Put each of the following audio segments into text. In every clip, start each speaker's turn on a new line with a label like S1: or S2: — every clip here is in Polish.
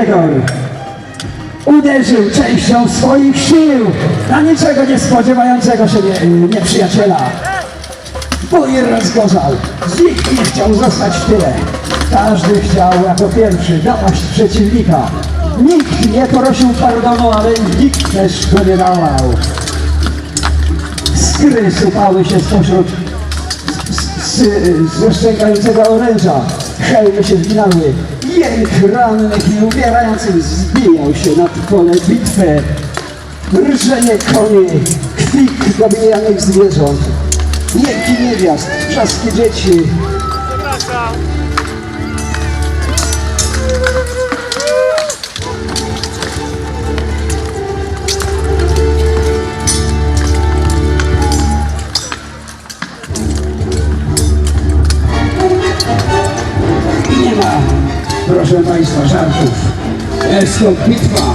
S1: Gregor uderzył częścią swoich sił na niczego nie spodziewającego się nie, nieprzyjaciela. Bój rozgorzał. Nikt nie chciał zostać w tyle. Każdy chciał jako pierwszy dopaść przeciwnika. Nikt nie prosił pardonu, ale nikt też go nie dałał. Skry sypały się spośród zeszczękającego oręża. Hełmy się zginały. Jęk rannych i umierających zbijał się nad pole bitwy. Rżenie koni, kwik dobijanych zwierząt. Jęki niewiast, trzaski dzieci. Nie żartów. Jest to bitwa,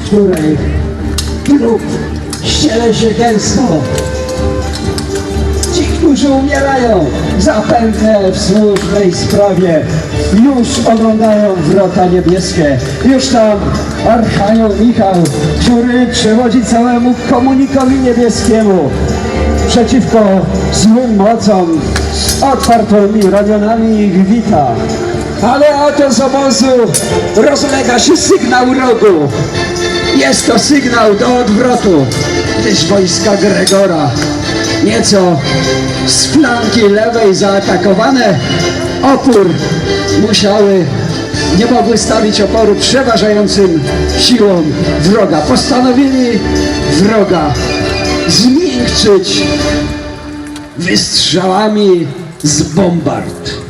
S1: w której trup ściele się gęsto. Ci, którzy umierają, zapewne w słusznej sprawie, już oglądają wrota niebieskie. Już tam Archanioł Michał, który przewodzi całemu komunikowi niebieskiemu przeciwko złym mocom z otwartymi ramionami ich wita. Ale oto z obozu rozlega się sygnał rogu. Jest to sygnał do odwrotu, gdyż wojska Gregora nieco z flanki lewej zaatakowane opór musiały, nie mogły stawić oporu przeważającym siłom wroga. Postanowili wroga zmiękczyć wystrzałami z bombard.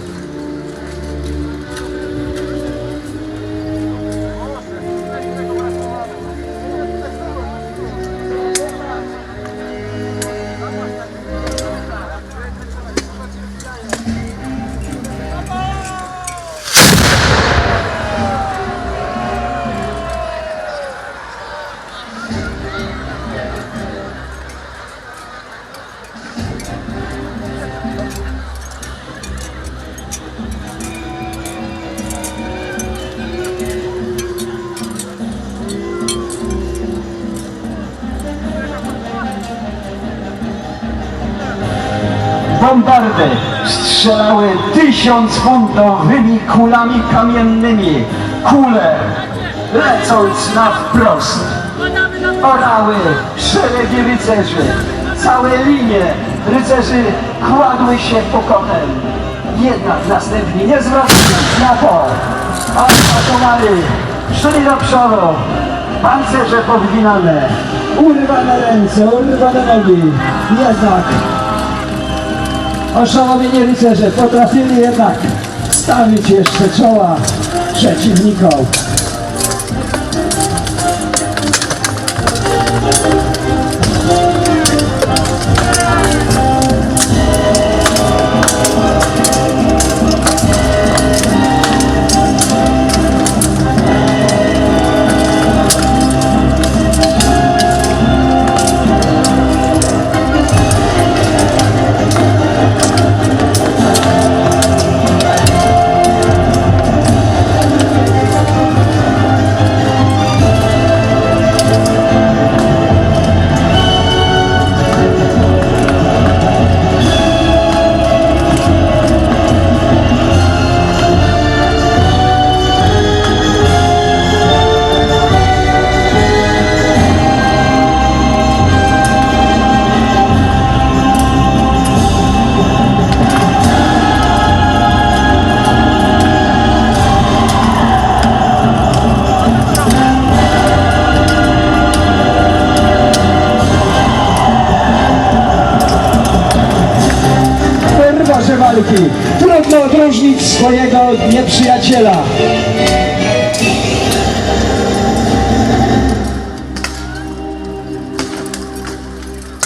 S1: Bombardy strzelały tysiącfuntowymi kulami kamiennymi. Kule, lecąc na wprost, orały szeregi rycerzy. Całe linie rycerzy kładły się pokotem. Jednak następnie nie zwracając na to, atakowali, szli do przodu, pancerze powginane, urwane ręce, urwane nogi. Jednak Oszałomieni rycerze potrafili jednak stawić jeszcze czoła przeciwnikom. Walki. Trudno odróżnić swojego nieprzyjaciela.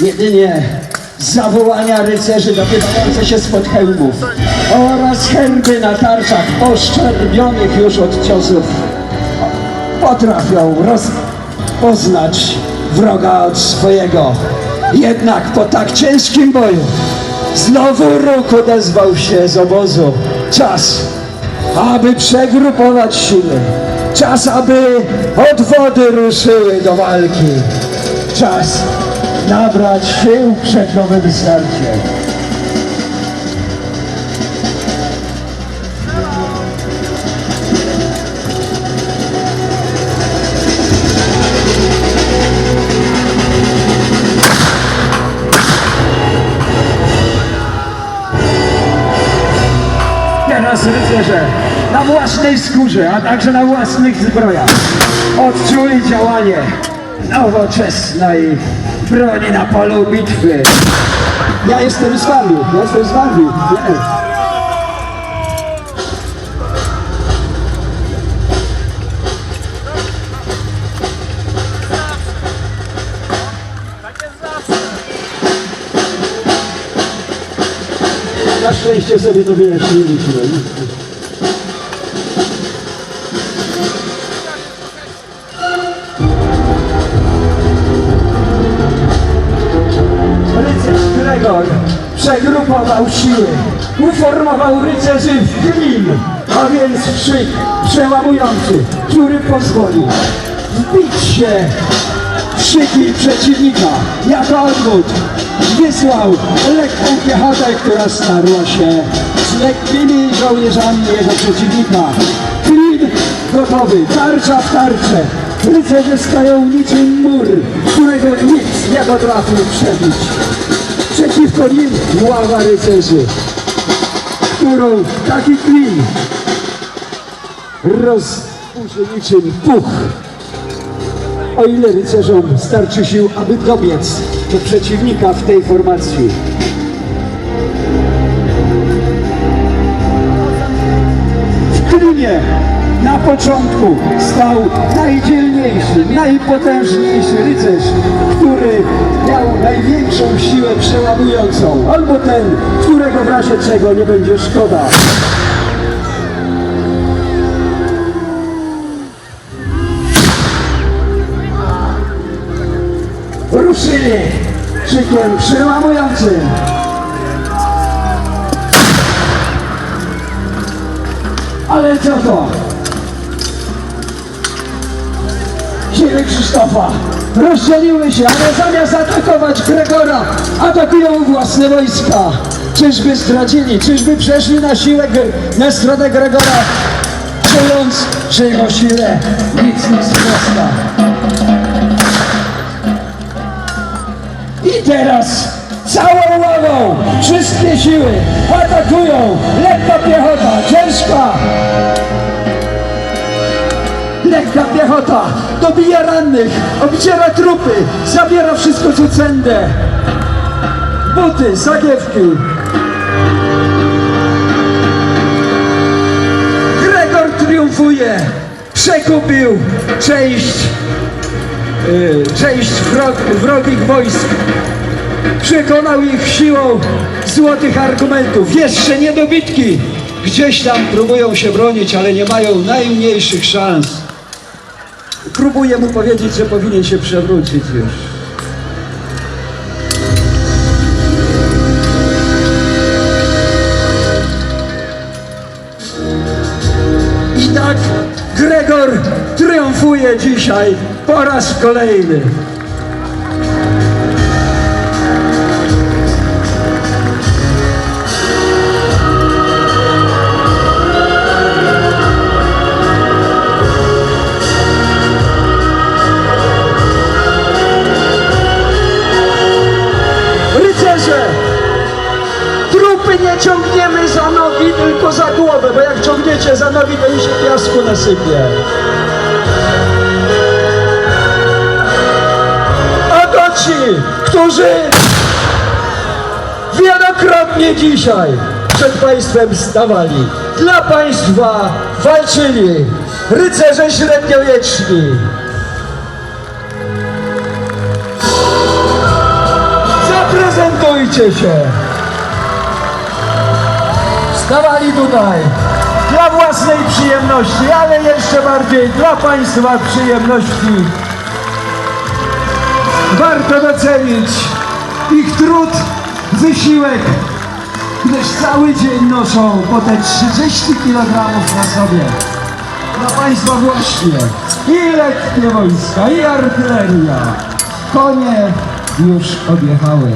S1: Jedynie zawołania rycerzy dobywające się spod hełmów oraz herby na tarczach poszczerbionych już od ciosów potrafią rozpoznać wroga od swojego. Jednak po tak ciężkim boju znowu róg odezwał się z obozu. Czas, aby przegrupować siły. Czas, aby odwody ruszyły do walki. Czas nabrać sił przed nowym starciem. Teraz rycerze na własnej skórze, a także na własnych zbrojach odczuli działanie nowoczesnej broni na polu bitwy. Ja jestem z wami, ja jestem z wami. Nie. Szczęście sobie to wyjaśniliśmy. Rycerz Gregor przegrupował siły, uformował rycerzy w klin, a więc w szyk przełamujący, który pozwolił wbić się w szyki przeciwnika jako odwód. Wysłał lekką piechotę, która starła się z lekkimi żołnierzami jego przeciwnika. Klin gotowy, tarcza w tarczę. Rycerze stają niczym mur, którego nic nie potrafił przebić. Przeciwko nim ława rycerzy, którą taki klin rozpuszy niczym puch. O ile rycerzom starczy sił, aby dobiec do przeciwnika w tej formacji. W klinie na początku stał najdzielniejszy, najpotężniejszy rycerz, który miał największą siłę przełamującą, albo ten, którego w razie czego nie będzie szkoda. Ruszyli krzykiem przełamującym. Ale co to? Siły Krzysztofa rozdzieliły się, ale zamiast atakować Gregora, atakują własne wojska. Czyżby zdradzili, czyżby przeszli na siłę, na stronę Gregora, czując, że jego sile nic nie wzrasta. Teraz całą ławą wszystkie siły atakują. Lekka piechota, ciężka. Lekka piechota dobija rannych, obciera trupy, zabiera wszystko co cenne. Buty, sagiewki. Triumfuje. Przekupił część część wrog, wrogich wojsk. Przekonał ich siłą złotych argumentów. Jeszcze niedobitki gdzieś tam próbują się bronić, ale nie mają najmniejszych szans. Próbuję mu powiedzieć, że powinien się przewrócić już. Dzisiaj po raz kolejny. Ciągniemy za nogi, tylko za głowę, bo jak ciągniecie za nogi, to im się piasku nasypie. Ci, którzy wielokrotnie dzisiaj przed państwem stawali, dla państwa walczyli, rycerze średniowieczni. Zaprezentujcie się. Stawali tutaj dla własnej przyjemności, ale jeszcze bardziej dla Państwa przyjemności. Warto docenić ich trud, wysiłek, gdyż cały dzień noszą po te 30 kg na sobie. No Państwa właśnie, i lekkie wojska, i artyleria. Konie już odjechały.